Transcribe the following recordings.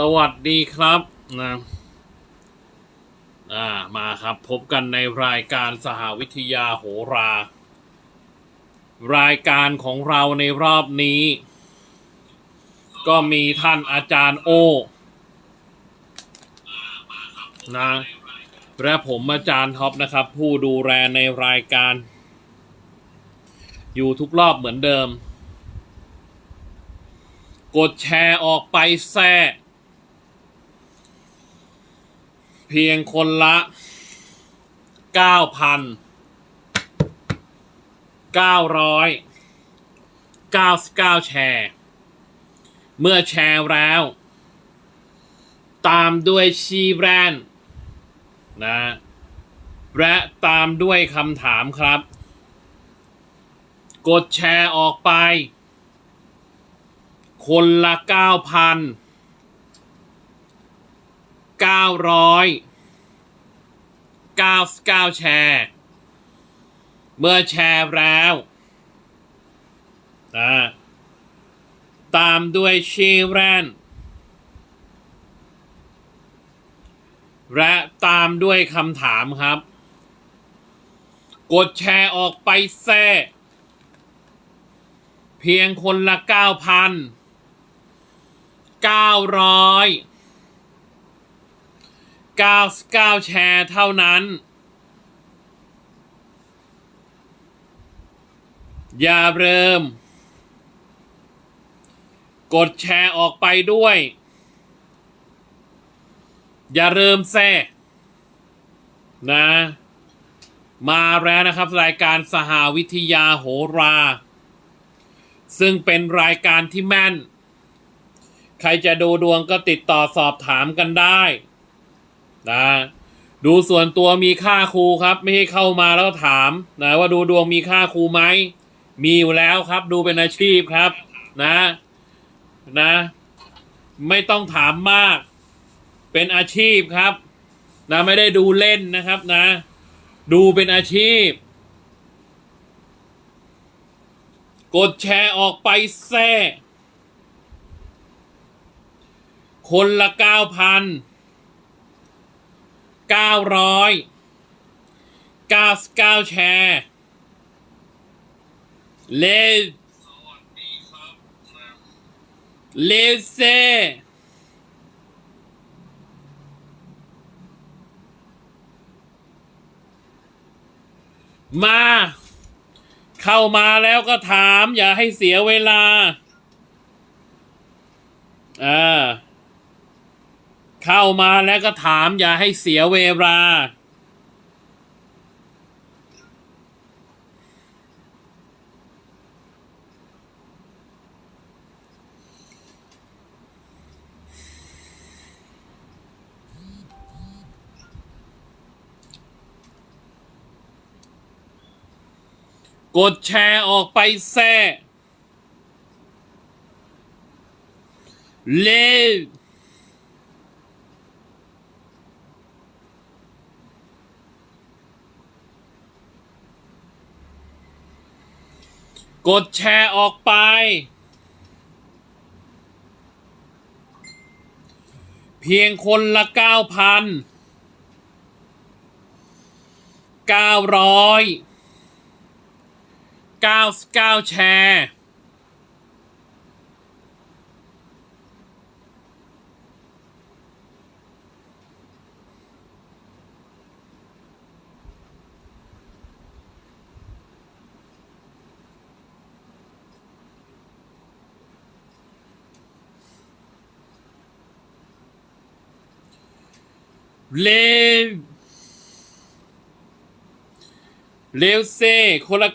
สวัสดีครับนะอ่ามาครับพบกันในรายการสหวิทยาโหรา รายการของเราในรอบนี้ ก็มีท่านอาจารย์โอนะและผมอาจารย์ท็อปนะครับ ผู้ดูแลในรายการ อยู่ทุกรอบเหมือนเดิม กดแชร์ออกไปแซ่ เพียงคนละ9,999แชร์ เมื่อแชร์แล้ว ตามด้วยชีแบรนด์นะและตามด้วยคำถามครับ กดแชร์ออกไป คนละเก้าพัน เก้าร้อยเก้าเก้าแชร์ เมื่อแชร์แล้วนะตามด้วยชีแรนและตามด้วยคำถามครับ กดแชร์ออกไปแซ่เพียงคนละเก้าพันเก้าร้อยเก้าเก้าแชร์เท่านั้น อย่าเริ่ม กดแชร์ออกไปด้วย อย่าเริ่มแซ่นะ มาแล้วนะครับรายการสหวิทยาโหรา ซึ่งเป็นรายการที่แม่น ใครจะดูดวงก็ติดต่อสอบถามกันได้ นะดูส่วนตัวมีค่าครูครับ ไม่ให้เข้ามาแล้วถามนะว่าดูดวงมีค่าครูไหมมีอยู่แล้วครับ ดูเป็นอาชีพครับ นะนะ ไม่ต้องถามมาก เป็นอาชีพครับ นะไม่ได้ดูเล่นนะครับนะ ดูเป็นอาชีพ กดแชร์ออกไปแซ่คนละเก้าพัน เก้าร้อยเก้าเก้าแชร์ เลเลเซมา เข้ามาแล้วก็ถามอย่าให้เสียเวลา อ่า เข้ามาแล้วก็ถามอย่าให้เสียเวลา กดแชร์ออกไปแซ่เกดแชร์ออกไป เพียงคนละเก้าพันเก้าร้อยเก้าเก้าแชร์ เลวเลวเซ่คนละ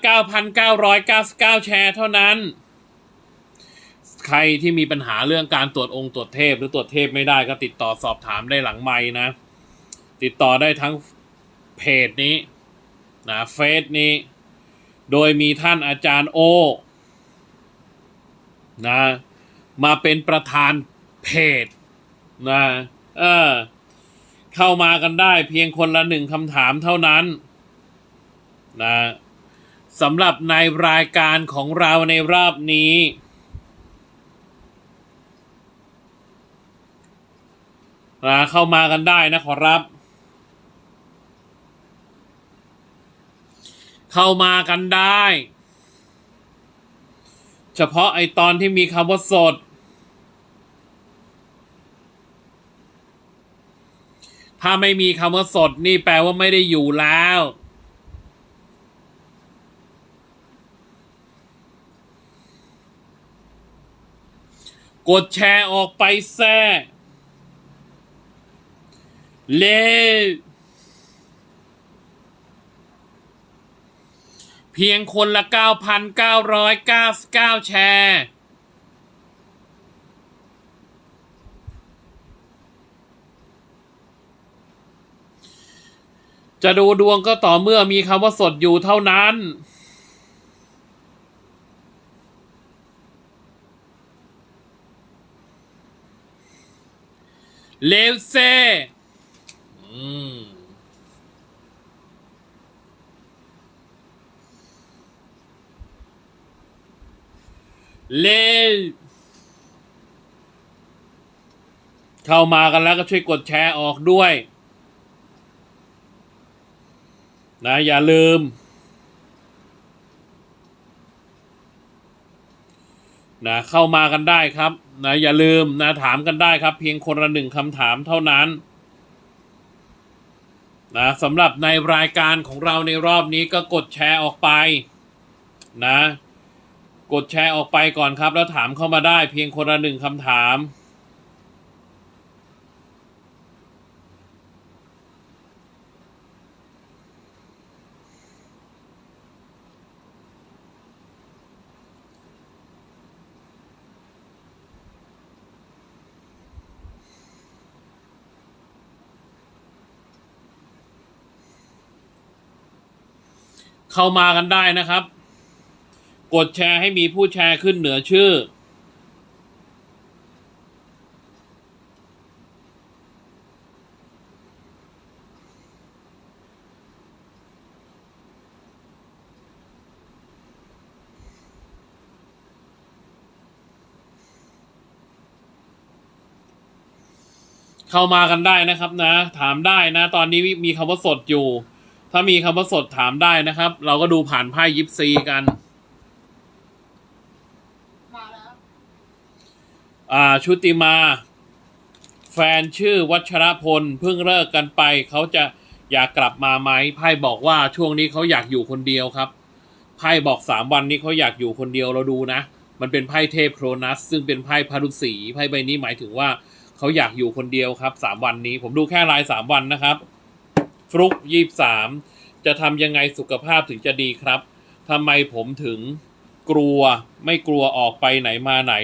9,999 แชร์เท่านั้น ใครที่มีปัญหาเรื่องการตรวจองค์ตรวจเทพ หรือตรวจเทพไม่ได้ก็ติดต่อสอบถามได้หลังไม้นะ ติดต่อได้ทั้งเพจนี้นะเฟซนี้ โดยมีท่านอาจารย์โอนะมาเป็นประธานเพจนะเออ เข้ามากันได้เพียงคนละหนึ่งคำถามเท่านั้นนะสำหรับในรายการของเราในรอบนี้ นะเข้ามากันได้นะขอรับ เข้ามากันได้ เฉพาะไอตอนที่มีคำว่าสด ถ้าไม่มีคำว่าสดนี่แปลว่าไม่ได้อยู่แล้ว กดแชร์ออกไปแซ่เร็วเพียงคนละ 9,999 แชร์ จะดูดวงก็ต่อเมื่อมีคำว่าสดอยู่เท่านั้น เลวเซเลวเข้ามากันแล้วก็ช่วยกดแชร์ออกด้วย นะอย่าลืมนะเข้ามากันได้ครับนะอย่าลืมนะถามกันได้ครับ เพียงคนละหนึ่งคำถามเท่านั้นนะสำหรับในรายการของเราในรอบนี้ก็กดแชร์ออกไปนะ กดแชร์ออกไปก่อนครับ แล้วถามเข้ามาได้เพียงคนละหนึ่งคำถาม เข้ามากันได้นะครับ กดแชร์ให้มีผู้แชร์ขึ้นเหนือชื่อ เข้ามากันได้นะครับนะ ถามได้นะ ตอนนี้มีคำว่าสดอยู่ ถ้ามีคำว่าสดถามได้นะครับ เราก็ดูผ่านไพ่ยิปซีกันมาแล้วอ่าชุติมา แฟนชื่อวัชรพลเพิ่งเลิกกันไป เขาจะอยากกลับมาไหมไพ่บอกว่าช่วงนี้เขาอยากอยู่คนเดียวครับไพ่บอกสามวันนี้เขาอยากอยู่คนเดียวเราดูนะ มันเป็นไพ่เทพโครนัส ซึ่งเป็นไพ่พารุษีไพ่ใบนี้หมายถึงว่าเขาอยากอยู่คนเดียวครับสามวันนี้ ผมดูแค่รายสามวันนะครับ ฟลุกยี่สามจะทำยังไงสุขภาพถึงจะดีครับทำไมผมถึงกลัวไม่กลัวออกไปไหนมาไหน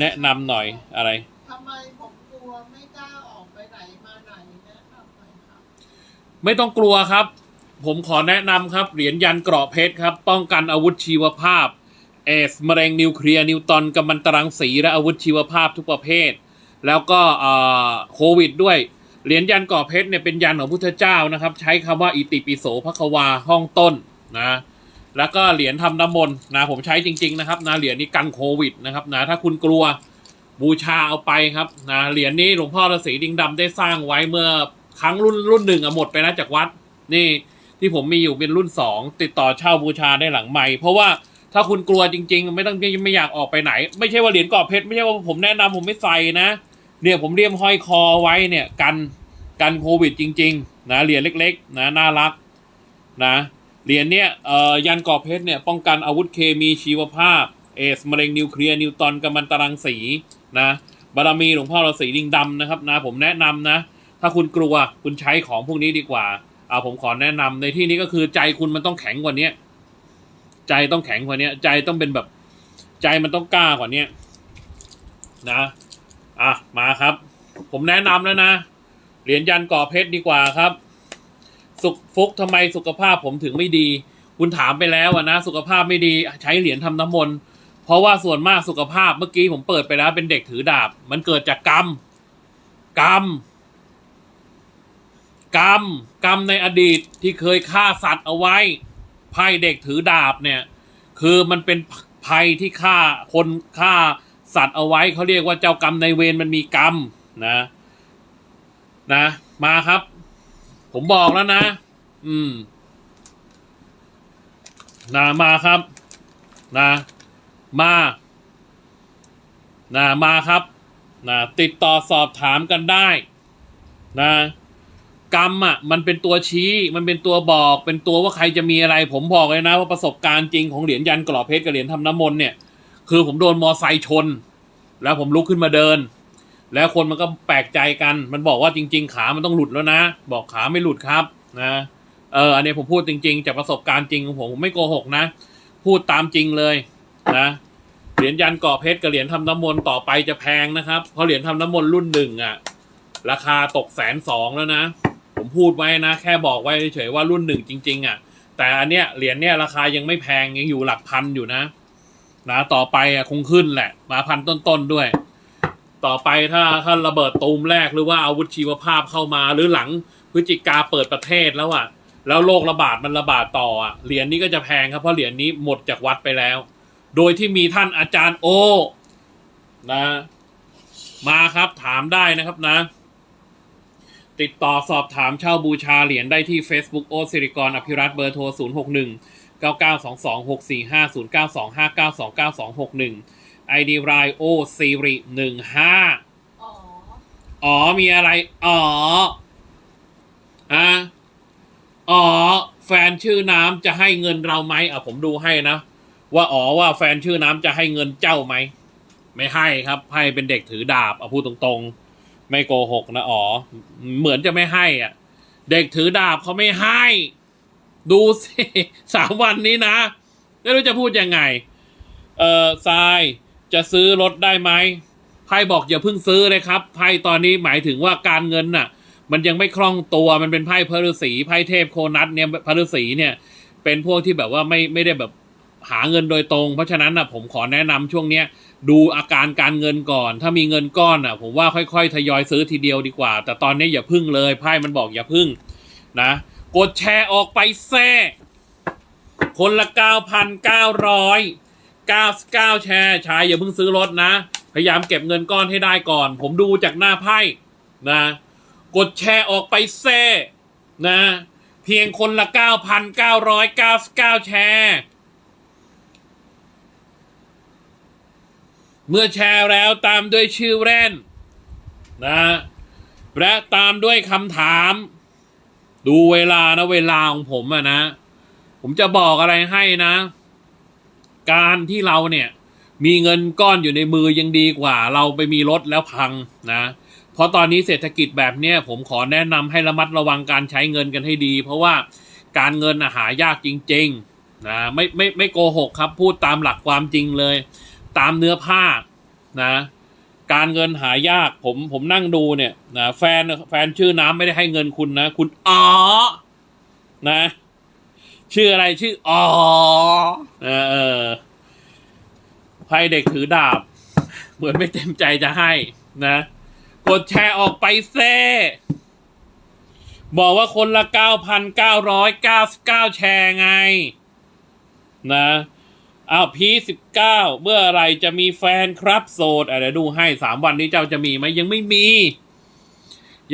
แนะนำหน่อยอะไร ทำไมผมกลัวไม่กล้าออกไปไหนมาไหนแนะนำหน่อยครับ ไม่ต้องกลัวครับ ผมขอแนะนำครับ เหรียญยันเกราะเพชรครับ ป้องกันอาวุธชีวภาพเอสมะเร็งนิวเคลียร์นิวตอนกัมมันตรังสีและอาวุธชีวภาพทุกประเภท แล้วก็เอ่อโควิดด้วย เหรียญยันกราะเพชรเนี่ยเป็นยันของพุทธเจ้านะครับ ใช้คำว่าอิติปิโสภควาห้องต้นนะแล้วก็เหรียญทำน้ำมนต์นะผมใช้จริง ๆ นะครับนะเหรียญนี้กันโควิดนะครับนะถ้าคุณกลัวบูชาเอาไปครับนะเหรียญนี้หลวงพ่อฤาษีดิงดำได้สร้างไว้เมื่อครั้งรุ่นรุ่นหนึ่งอะหมดไปแล้วจากวัด นี่ที่ผมมีอยู่เป็นรุ่นสองติดต่อเช่าบูชาได้หลังใหม่ เพราะว่าถ้าคุณกลัวจริง ๆ ไม่ต้องไม่อยากออกไปไหน ไม่ใช่ว่าเหรียญกรอบเพชรไม่ใช่ว่าผมแนะนำผมไม่ใส่นะ เนี่ยผมเรียมห้อยคอไว้เนี่ยกันกันโควิดจริง ๆ นะเหรียญเล็ก ๆ นะน่ารักนะเหรียญเนี่ยเอ่อยันกอบเพชรเนี่ยป้องกันอาวุธเคมีชีวภาพ เอสมะเร็งนิวเคลียร์นิวตอนกัมมันตรังสีนะบารมีหลวงพ่อฤาษีลิงดำนะครับนะผมแนะนำนะ ถ้าคุณกลัวคุณใช้ของพวกนี้ดีกว่าเอาผมขอแนะนำในที่นี้ก็คือใจคุณมันต้องแข็งกว่านี้ใจต้องแข็งกว่านี้ใจต้องเป็นแบบ ใจมันต้องกล้ากว่านี้นะ อะมาครับ ผมแนะนำแล้วนะ เหรียญยันก่อเพชรดีกว่าครับ สุขฟุกทำไมสุขภาพผมถึงไม่ดี คุณถามไปแล้วนะ สุขภาพไม่ดีใช้เหรียญทำน้ำมนต์เพราะว่าส่วนมากสุขภาพเมื่อกี้ผมเปิดไปแล้ว เป็นเด็กถือดาบ มันเกิดจากกรรม กรรม กรรม กรรมในอดีตที่เคยฆ่าสัตว์เอาไว้ไพ่เด็กถือดาบเนี่ย คือมันเป็นภัยที่ฆ่าคนฆ่า สัตว์เอาไว้เขาเรียกว่าเจ้ากรรมในเวรมันมีกรรมนะนะมาครับ ผมบอกแล้วนะ อืมนะมาครับนะมานะมาครับนะติดต่อสอบถามกันได้นะกรรมอะมันเป็นตัวชี้ มันเป็นตัวบอก เป็นตัวว่าใครจะมีอะไร ผมบอกเลยนะว่าประสบการณ์จริงของเหรียญยันกรอบเพชรกับเหรียญทำน้ำมนต์เนี่ย คือผมโดนมอไซค์ชน แล้วผมลุกขึ้นมาเดิน แล้วคนมันก็แปลกใจกัน มันบอกว่าจริง ๆ ขามันต้องหลุดแล้วนะ บอกขาไม่หลุดครับนะเอออันนี้ผมพูดจริง ๆ จากประสบการณ์จริงของผมผมไม่โกหกนะ พูดตามจริงเลยนะเหรียญยันกาะเพชรกับเหรียญทำน้ำมนต์ต่อไปจะแพงนะครับ เพราะเหรียญทำน้ำมนต์รุ่นหนึ่งอะราคาตกแสนสองแล้วนะ ผมพูดไว้นะ แค่บอกไว้เฉยๆว่ารุ่นหนึ่งจริง ๆอะแต่อันเนี้ยเหรียญเนี้ยราคายังไม่แพงยังอยู่หลักพันอยู่นะ นะต่อไปอะคงขึ้นแหละ มาพันต้นๆด้วย ต่อไปถ้าถ้าระเบิดตูมแรกหรือว่าอาวุธชีวภาพเข้ามาหรือหลังพฤศจิกาเปิดประเทศแล้วอะ แล้วโรคระบาดมันระบาดต่ออะเหรียญนี้ก็จะแพงครับเพราะเหรียญนี้หมดจากวัดไปแล้ว โดยที่มีท่านอาจารย์โอนะ มาครับถามได้นะครับนะ ติดต่อสอบถามเช่าบูชาเหรียญได้ที่ Facebook โอสิริกรอภิรัตน์เบอร์โทร 061 9 9 2 2 6 4 5 0 9 2 5 9 2 9 2 6 1 ID รายโอซีริ15อ๋ออ๋อมีอะไร อ๋ออะอ๋อ แฟนชื่อน้ำจะให้เงินเราไหมอะผมดูให้นะ ว่าอ๋อว่าแฟนชื่อน้ำจะให้เงินเจ้าไหม ไม่ให้ครับ ให้เป็นเด็กถือดาบเอาพูดตรงๆ ไม่โกหกนะอ๋อ เหมือนจะไม่ให้อะ เด็กถือดาบเขาไม่ให้ ดูสิสามวันนี้นะ ไม่รู้จะพูดยังไง เออทรายจะซื้อรถได้ไหมไพ่บอกอย่าเพิ่งซื้อเลยครับไพ่ตอนนี้หมายถึงว่าการเงินน่ะ มันยังไม่คล่องตัวมันเป็นไพ่พระฤาษีไพ่เทพโคนัทเนี่ยพระฤาษีเนี่ย เป็นพวกที่แบบว่าไม่ไม่ได้แบบหาเงินโดยตรง เพราะฉะนั้นน่ะผมขอแนะนำช่วงเนี้ยดูอาการการเงินก่อน ถ้ามีเงินก้อนอะ ผมว่าค่อยๆ ทยอยซื้อทีเดียวดีกว่า แต่ตอนนี้อย่าพึ่งเลยไพ่มันบอกอย่าพึ่งนะ กดแชร์ออกไปแซ่คนละเก้าพันเก้าร้อยเก้าเก้าแชร์ชายอย่าเพิ่งซื้อรถนะ พยายามเก็บเงินก้อนให้ได้ก่อน ผมดูจากหน้าไพ่นะ กดแชร์ออกไปแซ่นะ เพียงคนละเก้าพันเก้าร้อยเก้าเก้าแชร์ เมื่อแชร์แล้วตามด้วยชื่อแร่นนะ และตามด้วยคำถาม ดูเวลานะเวลาของผมอะนะ ผมจะบอกอะไรให้นะ การที่เราเนี่ย มีเงินก้อนอยู่ในมือยังดีกว่า เราไปมีรถแล้วพังนะ เพราะตอนนี้เศรษฐกิจแบบเนี้ยผมขอแนะนำให้ระมัดระวังการใช้เงินกันให้ดี เพราะว่าการเงินอะหายากจริงๆนะไม่ไม่ไม่โกหกครับ พูดตามหลักความจริงเลย ตามเนื้อผ้านะ การเงินหายากผมผมนั่งดูเนี่ยนะแฟนแฟนชื่อน้ำไม่ได้ให้เงินคุณนะ คุณอ๋อนะ ชื่ออะไรชื่ออ๋อเออเออไพ่เด็กถือดาบ เหมือนไม่เต็มใจจะให้นะ กดแชร์ออกไปเซ่บอกว่าคนละเก้าพันเก้าร้อยเก้าเก้าแชร์ไง นะ อ้าวพีสิบเก้าเมื่อไรจะมีแฟนครับโสดอะเดี๋ยวดูให้สามวันนี้เจ้าจะมีไหมยังไม่มี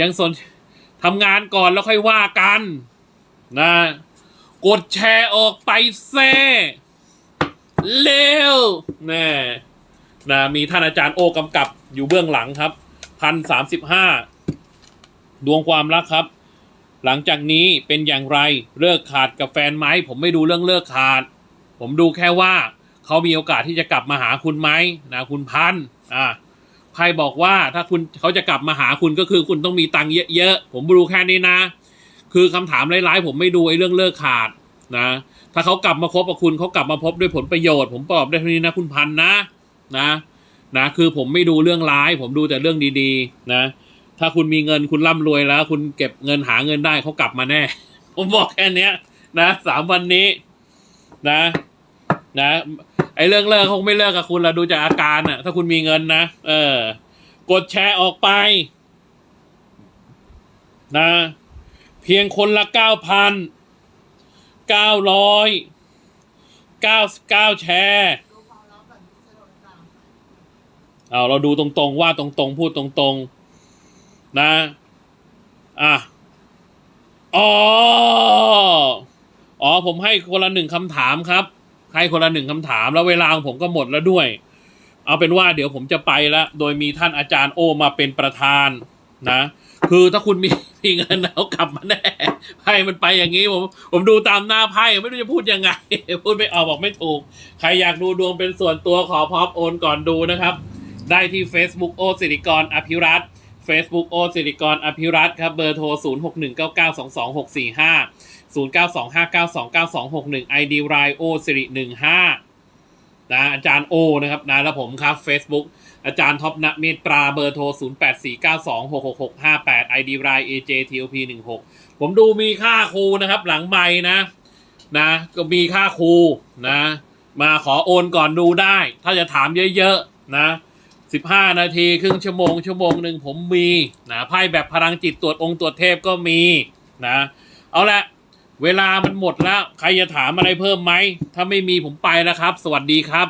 ยังสนทำงานก่อนแล้วค่อยว่ากัน นะ กดแชร์ออกไปเซ่เร็วแน่นะมีท่านอาจารย์โอกำกับอยู่เบื้องหลังครับพันสามสิบห้าดวงความรักครับ หลังจากนี้เป็นอย่างไรเลิกขาดกับแฟนไหมผมไม่ดูเรื่องเลิกขาด ผมดูแค่ว่าเขามีโอกาสที่จะกลับมาหาคุณไหมนะคุณพันธุ์อ่าไพ่บอกว่าถ้าคุณเขาจะกลับมาหาคุณก็คือคุณต้องมีตังค์เยอะๆผมดูแค่นี้นะ คือคำถามร้ายๆผมไม่ดูไอ้เรื่องเลิกขาดนะถ้าเขากลับมาคบกับคุณเขากลับมาพบด้วยผลประโยชน์ ผมตอบได้เท่านี้นะคุณพันธ์นะนะนะคือผมไม่ดูเรื่องร้าย ผมดูแต่เรื่องดีๆ นะ ถ้าคุณมีเงินคุณร่ำรวยแล้ว คุณเก็บเงินหาเงินได้เขากลับมาแน่ ผมบอกแค่เนี้ยนะสามวันนี้ นะ นะไอ้เรื่องเลิกคงไม่เลิกกับคุณละดูจากอาการน่ะถ้าคุณมีเงินนะเออ กดแชร์ออกไป นะ เพียงคนละเก้าพันเก้าร้อยเก้าเก้าแชร์ดูความรักแบบนี้จะโดนตามเอาเราดูตรงๆ ว่าตรงๆ พูดตรงๆ นะ อะ อ๋อ อ๋อผมให้คนละหนึ่งคำถามครับ ให้คนละหนึ่งคำถาม แล้วเวลาของผมก็หมดแล้วด้วย เอาเป็นว่าเดี๋ยวผมจะไปล้วโดยมีท่านอาจารย์โอมาเป็นประธานนะ คือถ้าคุณมีมีเงินแล้วกลับมาแน่ไพ่มันไปอย่างนี้ผมผมดูตามหน้าไพ่ไม่รู้จะพูดยังไง พูดไม่ออกบอกไม่ถูก ใครอยากดูดวงเป็นส่วนตัวขอพร้อมโอนก่อนดูนะครับ ได้ที่ Facebook โอสิริกรอภิรัต Facebook โอสิริกรอภิรัตครับเบอร์โทร 0619922645 0 9 2 5 9 2 9 2 6 1 ID รายโอสิริ15นะอาจารย์โอนะครับนะแล้วผมครับ Facebook อาจารย์ท็อปณเมตราเบอร์โทร 0 8 4 9 2 6 6 6 5 8 ID ราย AJTOP 16 ผมดูมีค่าครูนะครับ หลังไม้นะนะ ก็มีค่าครูนะ มาขอโอนก่อนดูได้ ถ้าจะถามเยอะๆนะสิบห้านาที ครึ่งชั่วโมง ชั่วโมงหนึ่งผมมีนะไพ่แบบพลังจิตตรวจองค์ตรวจเทพก็มีนะ เอาละ เวลามันหมดแล้ว ใครจะถามอะไรเพิ่มไหม ถ้าไม่มีผมไปแล้วครับ สวัสดีครับ